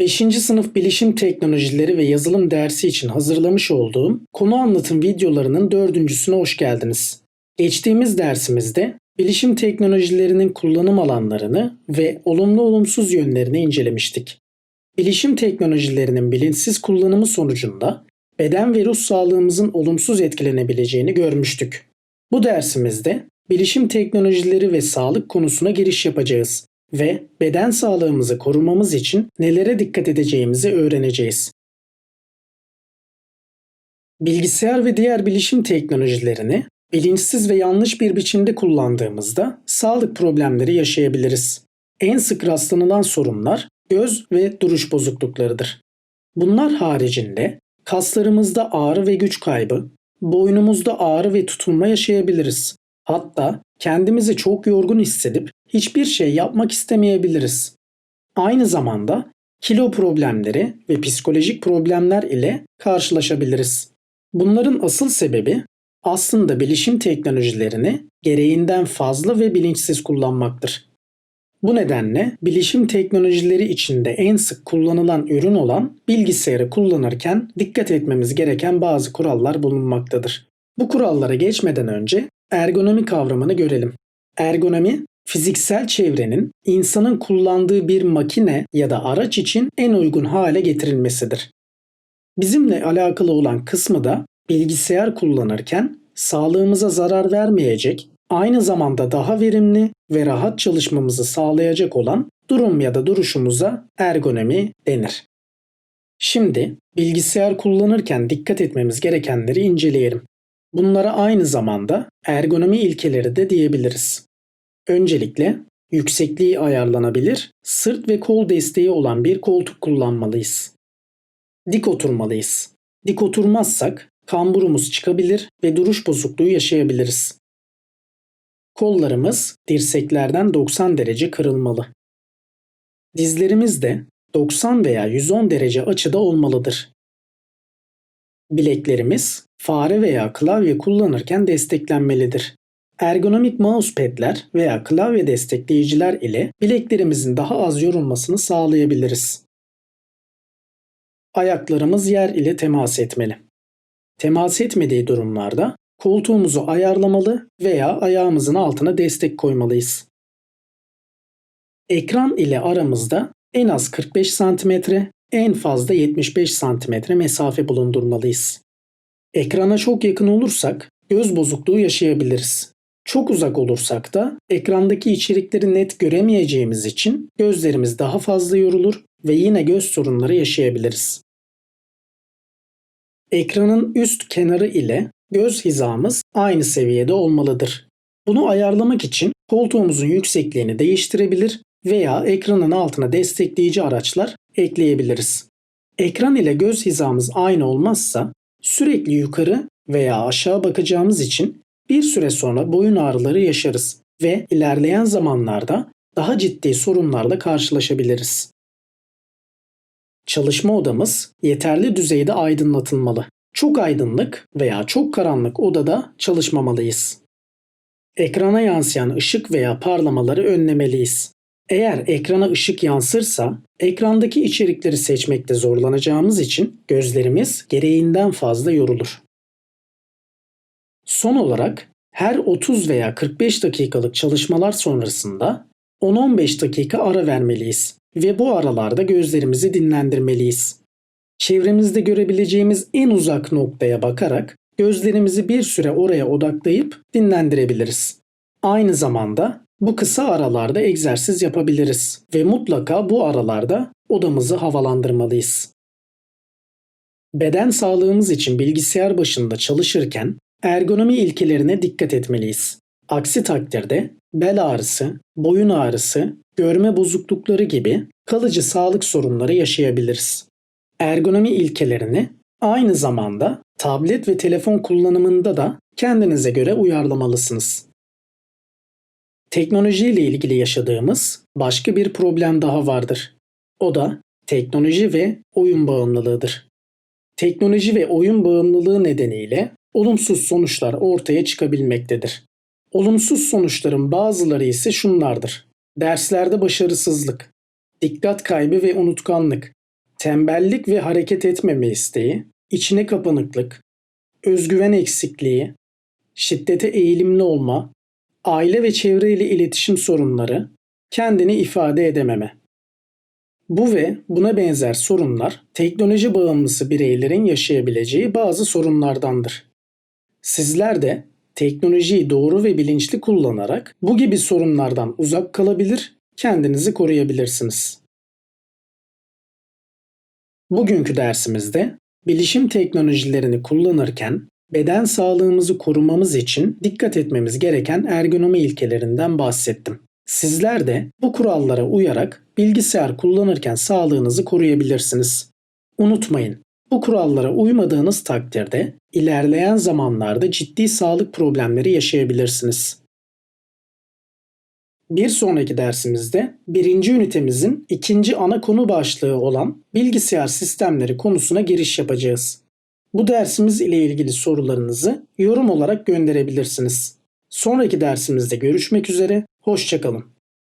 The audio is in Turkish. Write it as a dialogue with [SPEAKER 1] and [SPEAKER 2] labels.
[SPEAKER 1] 5. sınıf bilişim teknolojileri ve yazılım dersi için hazırlamış olduğum konu anlatım videolarının dördüncüsüne hoş geldiniz. Geçtiğimiz dersimizde bilişim teknolojilerinin kullanım alanlarını ve olumlu olumsuz yönlerini incelemiştik. Bilişim teknolojilerinin bilinçsiz kullanımı sonucunda beden ve ruh sağlığımızın olumsuz etkilenebileceğini görmüştük. Bu dersimizde bilişim teknolojileri ve sağlık konusuna giriş yapacağız ve beden sağlığımızı korumamız için nelere dikkat edeceğimizi öğreneceğiz. Bilgisayar ve diğer bilişim teknolojilerini bilinçsiz ve yanlış bir biçimde kullandığımızda sağlık problemleri yaşayabiliriz. En sık rastlanılan sorunlar göz ve duruş bozukluklarıdır. Bunlar haricinde kaslarımızda ağrı ve güç kaybı, boynumuzda ağrı ve tutulma yaşayabiliriz. Hatta kendimizi çok yorgun hissedip hiçbir şey yapmak istemeyebiliriz. Aynı zamanda kilo problemleri ve psikolojik problemler ile karşılaşabiliriz. Bunların asıl sebebi aslında bilişim teknolojilerini gereğinden fazla ve bilinçsiz kullanmaktır. Bu nedenle bilişim teknolojileri içinde en sık kullanılan ürün olan bilgisayarı kullanırken dikkat etmemiz gereken bazı kurallar bulunmaktadır. Bu kurallara geçmeden önce ergonomi kavramını görelim. Ergonomi, fiziksel çevrenin insanın kullandığı bir makine ya da araç için en uygun hale getirilmesidir. Bizimle alakalı olan kısmı da bilgisayar kullanırken sağlığımıza zarar vermeyecek, aynı zamanda daha verimli ve rahat çalışmamızı sağlayacak olan durum ya da duruşumuza ergonomi denir. Şimdi bilgisayar kullanırken dikkat etmemiz gerekenleri inceleyelim. Bunlara aynı zamanda ergonomi ilkeleri de diyebiliriz. Öncelikle yüksekliği ayarlanabilir, sırt ve kol desteği olan bir koltuk kullanmalıyız. Dik oturmalıyız. Dik oturmazsak kamburumuz çıkabilir ve duruş bozukluğu yaşayabiliriz. Kollarımız dirseklerden 90 derece kırılmalı. Dizlerimiz de 90 veya 110 derece açıda olmalıdır. Bileklerimiz fare veya klavye kullanırken desteklenmelidir. Ergonomik mousepad'ler veya klavye destekleyiciler ile bileklerimizin daha az yorulmasını sağlayabiliriz. Ayaklarımız yer ile temas etmeli. Temas etmediği durumlarda koltuğumuzu ayarlamalı veya ayağımızın altına destek koymalıyız. Ekran ile aramızda en az 45 cm, en fazla 75 cm mesafe bulundurmalıyız. Ekrana çok yakın olursak göz bozukluğu yaşayabiliriz. Çok uzak olursak da ekrandaki içerikleri net göremeyeceğimiz için gözlerimiz daha fazla yorulur ve yine göz sorunları yaşayabiliriz. Ekranın üst kenarı ile göz hizamız aynı seviyede olmalıdır. Bunu ayarlamak için koltuğumuzun yüksekliğini değiştirebilir veya ekranın altına destekleyici araçlar ekleyebiliriz. Ekran ile göz hizamız aynı olmazsa sürekli yukarı veya aşağı bakacağımız için bir süre sonra boyun ağrıları yaşarız ve ilerleyen zamanlarda daha ciddi sorunlarla karşılaşabiliriz. Çalışma odamız yeterli düzeyde aydınlatılmalı. Çok aydınlık veya çok karanlık odada çalışmamalıyız. Ekrana yansıyan ışık veya parlamaları önlemeliyiz. Eğer ekrana ışık yansırsa ekrandaki içerikleri seçmekte zorlanacağımız için gözlerimiz gereğinden fazla yorulur. Son olarak her 30 veya 45 dakikalık çalışmalar sonrasında 10-15 dakika ara vermeliyiz ve bu aralarda gözlerimizi dinlendirmeliyiz. Çevremizde görebileceğimiz en uzak noktaya bakarak gözlerimizi bir süre oraya odaklayıp dinlendirebiliriz. Aynı zamanda bu kısa aralarda egzersiz yapabiliriz ve mutlaka bu aralarda odamızı havalandırmalıyız. Beden sağlığımız için bilgisayar başında çalışırken ergonomi ilkelerine dikkat etmeliyiz. Aksi takdirde bel ağrısı, boyun ağrısı, görme bozuklukları gibi kalıcı sağlık sorunları yaşayabiliriz. Ergonomi ilkelerini aynı zamanda tablet ve telefon kullanımında da kendinize göre uyarlamalısınız. Teknoloji ile ilgili yaşadığımız başka bir problem daha vardır. O da teknoloji ve oyun bağımlılığıdır. Teknoloji ve oyun bağımlılığı nedeniyle olumsuz sonuçlar ortaya çıkabilmektedir. Olumsuz sonuçların bazıları ise şunlardır. Derslerde başarısızlık, dikkat kaybı ve unutkanlık, tembellik ve hareket etmeme isteği, içine kapanıklık, özgüven eksikliği, şiddete eğilimli olma, aile ve çevreyle iletişim sorunları, kendini ifade edememe. Bu ve buna benzer sorunlar teknoloji bağımlısı bireylerin yaşayabileceği bazı sorunlardandır. Sizler de teknolojiyi doğru ve bilinçli kullanarak bu gibi sorunlardan uzak kalabilir, kendinizi koruyabilirsiniz. Bugünkü dersimizde bilişim teknolojilerini kullanırken beden sağlığımızı korumamız için dikkat etmemiz gereken ergonomi ilkelerinden bahsettim. Sizler de bu kurallara uyarak bilgisayar kullanırken sağlığınızı koruyabilirsiniz. Unutmayın, bu kurallara uymadığınız takdirde ilerleyen zamanlarda ciddi sağlık problemleri yaşayabilirsiniz. Bir sonraki dersimizde birinci ünitemizin ikinci ana konu başlığı olan bilgisayar sistemleri konusuna giriş yapacağız. Bu dersimiz ile ilgili sorularınızı yorum olarak gönderebilirsiniz. Sonraki dersimizde görüşmek üzere, hoşçakalın.